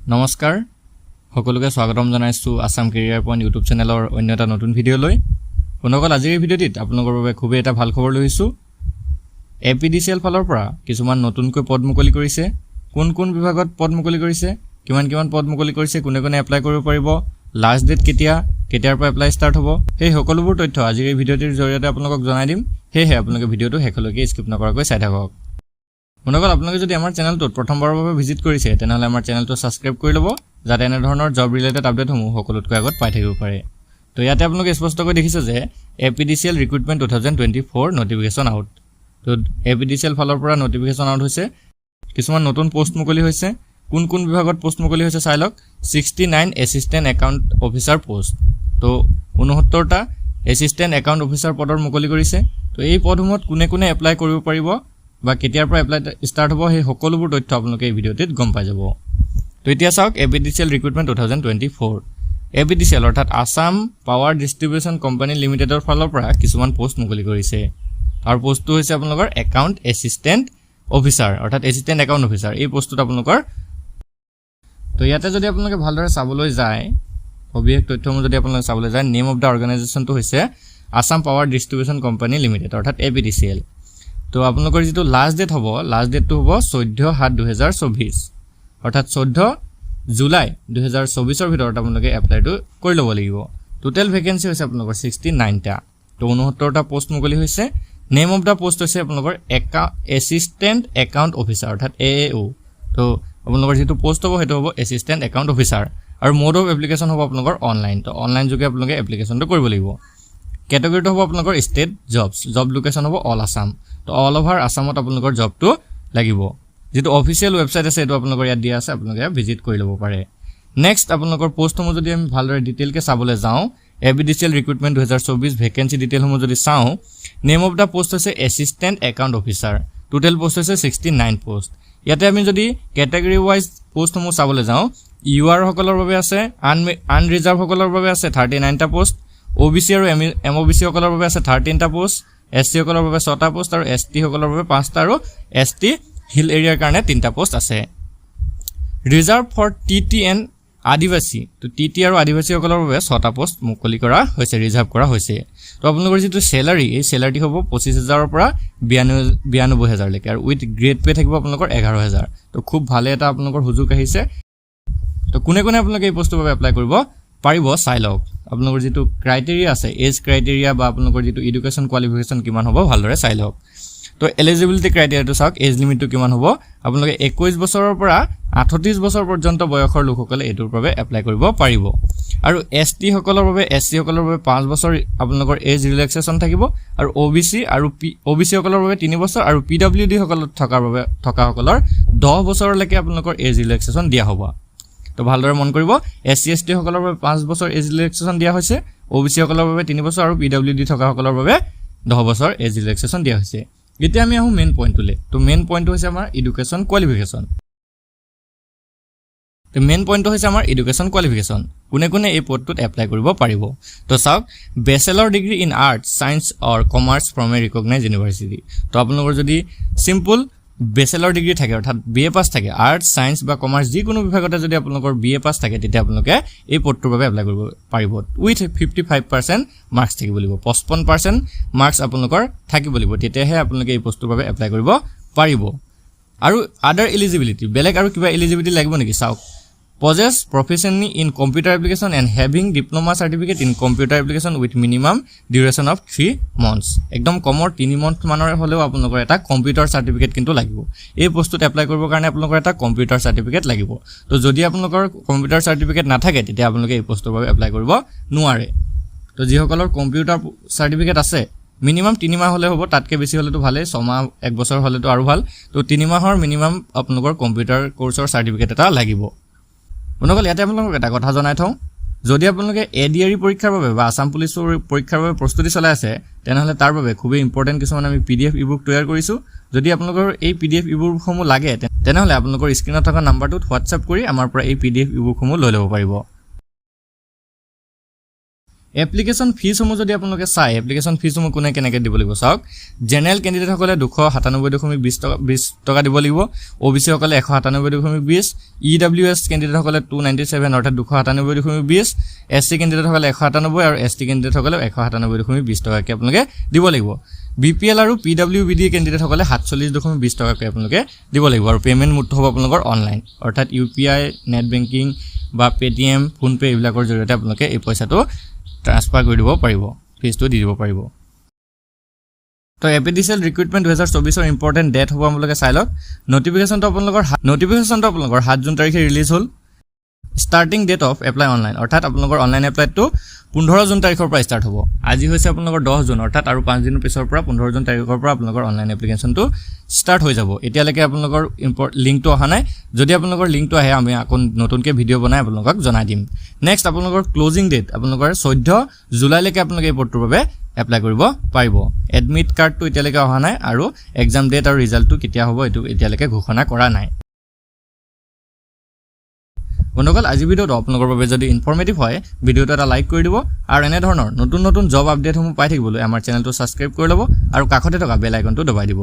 নমস্কাৰ। সকলোকে স্বাগতম জনাইছোঁ আছাম কেৰিয়াৰ পইণ্ট ইউটিউব চেনেলৰ অন্য এটা নতুন ভিডিঅ'লৈ। বন্ধুসকল আজিৰ এই ভিডিঅ'টিত আপোনালোকৰ বাবে খুবেই এটা ভালো খবৰ লৈ এ পি ডি চি এল ফালৰ পৰা কিছুমান নতুনকৈ পদ মুকলি কৰিছে। কোন কোন বিভাগত পদ মুকলি কৰিছে? কিমান কিমান পদ মুকলি কৰিছে? কোনে কোনে এপ্লাই কৰিব পাৰিব? লাষ্ট ডেট কেতিয়া? কেতিয়াৰ পৰা এপ্লাই ষ্টাৰ্ট হ'ব? সেই সকলোবোৰ তথ্য আজিৰ এই ভিডিঅ'টিৰ জৰিয়তে আপোনালোকক জনাই দিম। সেয়েহে আপোনালোকে ভিডিঅ'টো শেষলৈকে স্কিপ নকৰাকৈ চাই থাকক। বন্ধুসকল আপোনালোকে যদি আমাৰ চেনেলটোত প্ৰথমবাৰৰ বাবে ভিজিট কৰিছে, তেনেহ'লে আমাৰ চেনেলটো ছাবস্ক্ৰাইব কৰি ল'ব, যাতে এনেধৰণৰ জব ৰিলেটেড আপডেটসমূহ সকলোতকৈ আগত পাই থাকিব পাৰে। তো ইয়াতে আপোনালোকে স্পষ্টকৈ দেখিছে যে A P D C L recruitment two thousand twenty four notification out তো এ পি ডি চি এল ফালৰ পৰা নটিফিকেশ্যন আউট হৈছে। কিছুমান নতুন পষ্ট মুকলি হৈছে। কোন কোন বিভাগত পষ্ট মুকলি হৈছে চাই লওক। Sixty nine assistant account officer post তো ঊনসত্তৰটা এছিষ্টেণ্ট একাউণ্ট অফিচাৰ পদৰ মুকলি কৰিছে। তো এই পদসমূহত কোনে কোনে এপ্লাই কৰিব পাৰিব? বা কেতিয়াৰ পৰা এপ্লাই ষ্টাৰ্ট হ'ব, সেই সকলোবোৰ তথ্য আপোনালোকে এই ভিডিঅ'টিত গম পাই যাব। তো এতিয়া চাওক A P D C L recruitment two thousand twenty four A P D C L অৰ্থাৎ আছাম পাৱাৰ ডিষ্ট্ৰিবিউশ্যন কোম্পানী লিমিটেডৰ ফালৰ পৰা কিছুমান পষ্ট মুকলি কৰিছে। আৰু পষ্টটো হৈছে আপোনালোকৰ একাউণ্ট এছিষ্টেণ্ট অফিচাৰ অৰ্থাৎ এছিষ্টেণ্ট একাউণ্ট অফিচাৰ এই পষ্টটোত আপোনালোকৰ তো ইয়াতে যদি আপোনালোকে ভালদৰে চাবলৈ যায়, সবিশেষ তথ্যসমূহ যদি আপোনালোকে চাবলৈ যায় নেম অফ দ্য অৰ্গেনাইজেশ্যনটো হৈছে Assam power distribution company limited অৰ্থাৎ এ পি ডি চি এল তো আপোনালোকৰ যিটো লাষ্ট ডেট হ'ব লাষ্ট ডেটটো হ'ব চৈধ্য সাত দুহেজাৰ চৌবিছ। অৰ্থাৎ চৈধ্য জুলাই দুহেজাৰ চৌবিছৰ ভিতৰত আপোনালোকে এপ্লাইটো কৰি ল'ব লাগিব। টোটেল ভেকেঞ্চি হৈছে আপোনালোকৰ ছিক্সটি নাইনটা তো ঊনসত্তৰটা পষ্ট মুকলি হৈছে। নেম অফ দ্য পষ্ট হৈছে আপোনালোকৰ একা এছিষ্টেণ্ট একাউণ্ট অফিচাৰ অৰ্থাৎ এ এ অ' তো আপোনালোকৰ যিটো পষ্ট হ'ব, সেইটো হ'ব এছিষ্টেণ্ট একাউণ্ট অফিচাৰ আৰু মোড অফ এপ্লিকেশ্যন হ'ব আপোনালোকৰ অনলাইন তো অনলাইন যোগে আপোনালোকে এপ্লিকেশ্যনটো কৰিব লাগিব। কেটেগৰীটো হ'ব আপোনালোকৰ ষ্টেট জবছ জব লোকেশ্যন হ'ব অল আছাম তো অল অভাৰ আছামত আপোনালোকৰ জবটো লাগিব। যিটো অফিচিয়েল ৱেবছাইট আছে এইটো আপোনালোকৰ ইয়াত দিয়া আছে আপোনালোকে ভিজিট কৰি ল'ব পাৰে। নেক্সট আপোনালোকৰ পষ্টসমূহ যদি আমি ভালদৰে ডিটেইলকৈ চাবলৈ যাওঁ A B D C L recruitment দুহেজাৰ চৌবিছ ভেকেঞ্চি ডিটেইলসমূহ যদি চাওঁ নেম অফ দ্য পষ্ট হৈছে assistant account officer total post হৈছে ছিক্সটি নাইন পষ্ট ইয়াতে আমি যদি কেটেগৰী ৱাইজ পষ্টসমূহ চাবলৈ যাওঁ ইউ আৰসকলৰ বাবে আছে আন আনৰিজাৰ্ভসকলৰ বাবে আছে থাৰ্টি নাইনটা পষ্ট অ' বি চি আৰু এম এম অ' বি চিসকলৰ বাবে আছে থাৰ্টিনটা পষ্ট এছ টিসকলৰ বাবে ছটা পষ্ট আৰু এছ টিসকলৰ বাবে পাঁচটা আৰু এছ টি হিল এৰিয়াৰ কাৰণে তিনিটা পষ্ট আছে। Reserve for T T and আদিবাসী, তো টি টি আৰু আদিবাসীসকলৰ বাবে ছটা পষ্ট মুকলি কৰা হৈছে ৰিজাৰ্ভ কৰা হৈছে। তো আপোনালোকৰ যিটো চেলাৰী এই চেলাৰীটি হ'ব পঁচিছ হাজাৰৰ পৰা বিৰান্নব্বৈ বিৰান্নব্বৈ হাজাৰলৈকে আৰু উইথ গ্ৰেড পে' থাকিব আপোনালোকৰ এঘাৰ হাজাৰ। তো খুব ভালে এটা আপোনালোকৰ সুযোগ আহিছে। তো কোনে কোনে আপোনালোকে এই পষ্টটোৰ বাবে এপ্লাই কৰিব পাৰিব চাই লওক। আপোনালোকৰ যিটো ক্ৰাইটেৰিয়া আছে এজ ক্ৰাইটেৰিয়া বা আপোনালোকৰ যিটো এডুকেশ্যন কোৱালিফিকেশ্যন কিমান হ'ব ভালদৰে চাই লওক। তো এলিজিবিলিটি ক্ৰাইটেৰিয়াটো চাওক এজ লিমিটটো কিমান হ'ব। আপোনালোকে একৈছ বছৰৰ পৰা আঠত্ৰিছ বছৰ পৰ্যন্ত বয়সৰ লোকসকলে এইটোৰ বাবে এপ্লাই কৰিব পাৰিব। আৰু এছ টিসকলৰ বাবে এছ চিসকলৰ বাবে পাঁচ বছৰ আপোনালোকৰ এজ ৰিলেক্সেশ্যন থাকিব। আৰু অ' বি চি আৰু পি অ' বি চিসকলৰ বাবে তিনি বছৰ আৰু পি ডাব্লিউ ডিসকলত থকাৰ বাবে থকাসকলৰ দহ বছৰলৈকে আপোনালোকৰ এজ ৰিলেক্সেশ্যন দিয়া হ'ব। তো ভালদৰে মন কৰিব। এছ চি এছ টিসকলৰ বাবে পাঁচ বছৰ এজ ৰিলেক্সেশ্যন দিয়া হৈছে। অ' বি চিসকলৰ বাবে তিনি বছৰ আৰু পি ডাব্লিউ ডি থকাসকলৰ বাবে দহ বছৰ এজ ৰিলেক্সেশ্যন দিয়া হৈছে। এতিয়া আমি আহোঁ মেইন পইণ্টটোলৈ তো মেইন পইণ্টটো হৈছে আমাৰ এডুকেশ্যন কোৱালিফিকেশ্যন তো মেইন পইণ্টটো হৈছে আমাৰ এডুকেশ্যন কোৱালিফিকেশ্যন কোনে কোনে এই পদটোত এপ্লাই কৰিব পাৰিব। তো চাওক bachelor degree in arts science or commerce from a recognise university তো আপোনালোকৰ যদি চিম্পুল বেচেলৰ ডিগ্ৰী থাকে, অৰ্থাৎ বি এ পাছ থাকে আৰ্টছ ছায়েন্স বা কমাৰ্চ যিকোনো বিভাগতে যদি আপোনালোকৰ বি এ পাছ থাকে, তেতিয়া আপোনালোকে এই পদটোৰ বাবে এপ্লাই কৰিব পাৰিব। With fifty five percent marks থাকিব লাগিব, পঁচপন্ন পাৰ্চেণ্ট মাৰ্কছ আপোনালোকৰ থাকিব লাগিব, তেতিয়াহে আপোনালোকে এই পষ্টটোৰ বাবে এপ্লাই কৰিব পাৰিব। আৰু আদাৰ এলিজিবিলিটি বেলেগ আৰু কিবা এলিজিবিলিটি লাগিব নেকি? চাওক। Possess professionally in computer application and having diploma certificate in computer application with minimum duration of three months একদম কমৰ তিনি মন্থ মানৰ হ'লেও আপোনালোকৰ এটা কম্পিউটাৰ চাৰ্টিফিকেট কিন্তু লাগিব। এই বস্তুত এপ্লাই কৰিবৰ কাৰণে আপোনালোকৰ এটা কম্পিউটাৰ চাৰ্টিফিকেট লাগিব। তো যদি আপোনালোকৰ কম্পিউটাৰ চাৰ্টিফিকেট নাথাকে, তেতিয়া আপোনালোকে এই পষ্টৰ বাবে এপ্লাই কৰিব নোৱাৰে। তো যিসকলৰ কম্পিউটাৰ চাৰ্টিফিকেট আছে মিনিমাম তিনিমাহ হ'লে হ'ব, তাতকৈ বেছি হ'লেতো ভালেই, ছমাহ, এক বছৰ হ'লেতো আৰু ভালো। তো তিনিমাহৰ মিনিমাম আপোনালোকৰ কম্পিউটাৰ কৰ্চৰ চাৰ্টিফিকেট এটা লাগিব। বন্ধুসকল ইয়াতে আপোনালোকক এটা কথা জনাই থওঁ। যদি আপোনালোকে এ ডি আৰ ই পৰীক্ষাৰ বাবে বা আছাম পুলিচৰ পৰীক্ষাৰ বাবে প্ৰস্তুতি চলাই আছে তেনেহ'লে তাৰ বাবে খুবেই ইম্পৰ্টেণ্ট কিছুমান আমি P D F E book তৈয়াৰ কৰিছোঁ। যদি আপোনালোকৰ এই পি ডি এফ ই বুকসমূহ লাগে তেনেহ'লে আপোনালোকৰ স্ক্ৰীণত থকা নাম্বাৰটোত হোৱাটছআপ কৰি আমাৰ পৰা এই পি ডি এফ ই বুকসমূহ লৈ ল'ব পাৰিব। এপ্লিকেশ্যন ফিজসমূহ যদি আপোনালোকে চায় এপ্লিকেশ্যন ফিজসমূহ কোনে কেনেকৈ দিব লাগিব চাওক? জেনেৰেল কেণ্ডিডেটসকলে দুশ সাতানব্বৈ দশমিক বিছ টকা বিছ টকা দিব লাগিব। অ' বি চিসকলে এশ সাতানব্বৈ দশমিক বিছ ই ডাব্লিউ এছ কেণ্ডিডেটসকলে টু নাইণ্টি ছেভেন অৰ্থাৎ দুশ সাতানব্বৈ দশমিক বিছ এছ চি কেণ্ডিডেটসকলে এশ সাতানব্বৈ আৰু এছ টি কেণ্ডিডেটসকলে এশ সাতানব্বৈ দশমিক বিছ টকাকৈ আপোনালোকে দিব লাগিব। বি পি এল আৰু পি ডাব্লিউ বি ডি কেণ্ডিডেটসকলে সাতচল্লিছ দশমিক বিছ টকাকৈ আপোনালোকে দিব লাগিব আৰু পে'মেণ্ট মোডটো হ'ব আপোনালোকৰ অনলাইন অৰ্থাৎ U P I net banking বা পে'টিএম ফোনপে' এইবিলাকৰ জৰিয়তে আপোনালোকে এই পইচাটো ট্ৰান্সফাৰ কৰি দিব পাৰিব ফিজটো দি দিব পাৰিব। তো A P D C L recruitment দুহেজাৰ চৌবিছৰ ইম্পৰ্টেণ্ট ডেট হ'ব আপোনালোকে চাই লওক। নটিফিকেশ্যনটো আপোনালোকৰ নটিফিকেশ্যনটো আপোনালোকৰ সাত জুন তাৰিখে ৰিলিজ হ'ল। Starting date of apply online অৰ্থাৎ আপোনালোকৰ অনলাইন এপ্লাইটো পোন্ধৰ জুন তাৰিখৰ পৰা ষ্টাৰ্ট হ'ব। আজি হৈছে আপোনালোকৰ দহ জুন অৰ্থাৎ আৰু পাঁচদিনৰ পিছৰ পৰা পোন্ধৰ জুন তাৰিখৰ পৰা আপোনালোকৰ অনলাইন এপ্লিকেশ্যনটো ষ্টাৰ্ট হৈ যাব। এতিয়ালৈকে আপোনালোকৰ ইম্পৰ্ট লিংকটো অহা নাই। যদি আপোনালোকৰ লিংকটো আহে আমি আকৌ নতুনকৈ ভিডিঅ' বনাই আপোনালোকক জনাই দিম। নেক্সট আপোনালোকৰ ক্ল'জিং ডেট আপোনালোকৰ চৈধ্য জুলাইলৈকে আপোনালোকে এই পদটোৰ বাবে এপ্লাই কৰিব পাৰিব। এডমিট কাৰ্ডটো এতিয়ালৈকে অহা নাই আৰু এক্সাম ডেট আৰু ৰিজাল্টটো কেতিয়া হ'ব এইটো এতিয়ালৈকে ঘোষণা কৰা নাই। বন্ধুসকল, আজি ভিডিঅ'টো আপোনালোকৰ বাবে যদি ইনফৰ্মেটিভ হয়, ভিডিঅ'টো এটা লাইক কৰি দিব আৰু এনেধৰণৰ নতুন নতুন জব আপডেটসমূহ পাই থাকিবলৈ আমাৰ চেনেলটো ছাবস্ক্ৰাইব কৰি ল'ব আৰু কাষতে থকা বেল আইকনটো দবাই দিব।